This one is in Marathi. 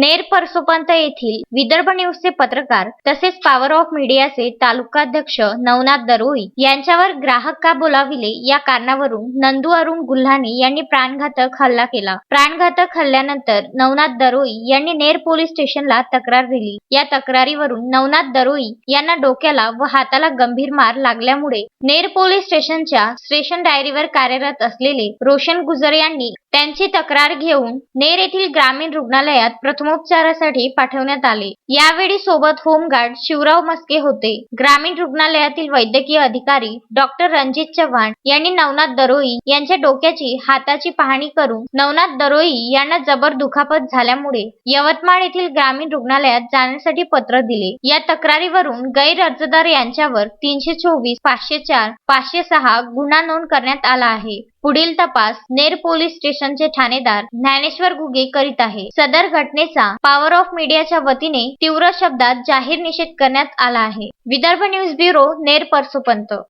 नेर परसोपंत येथील विदर्भ न्यूजचे पत्रकार तसेच पॉवर ऑफ मीडियाचे तालुकाध्यक्ष नवनाथ दरोई यांच्यावर ग्राहक का बोलाविले या कारणावरून नंदू अरुण गुल्हाने यांनी प्राणघातक हल्ला केला. प्राणघातक हल्ल्यानंतर नवनाथ दरोई यांनी नेर पोलीस स्टेशनला तक्रार दिली. या तक्रारीवरून नवनाथ दरोई यांना डोक्याला व हाताला गंभीर मार लागल्यामुळे नेर पोलीस स्टेशनच्या स्टेशन डायरीवर कार्यरत असलेले रोशन गुजर यांनी त्यांची तक्रार घेऊन नेर येथील ग्रामीण रुग्णालयात प्रथम प्रथमोपचारासाठी पाठवण्यात आले. यावेळी सोबत होमगार्ड शिवराव मस्के होते. ग्रामीण रुग्णालयातील वैद्यकीय अधिकारी डॉक्टर रणजित चव्हाण यांनी नवनाथ दरोई यांच्या डोक्याची हाताची पाहणी करून नवनाथ दरोई यांना जबर दुखापत झाल्यामुळे यवतमाळ येथील ग्रामीण रुग्णालयात जाण्यासाठी पत्र दिले. या तक्रारीवरून गैर अर्जदार यांच्यावर तीनशे चोवीस पाचशे चार पाचशे सहा गुन्हा नोंद करण्यात आला आहे. पुढील तपास नेर पोलीस स्टेशनचे ठाणेदार ज्ञानेश्वर घुगे करीत आहे. सदर घटनेचा पॉवर ऑफ मीडियाच्या वतीने तीव्र शब्दात जाहीर निषेध करण्यात आला आहे. Vidarbha news bureau Ner Parsopant.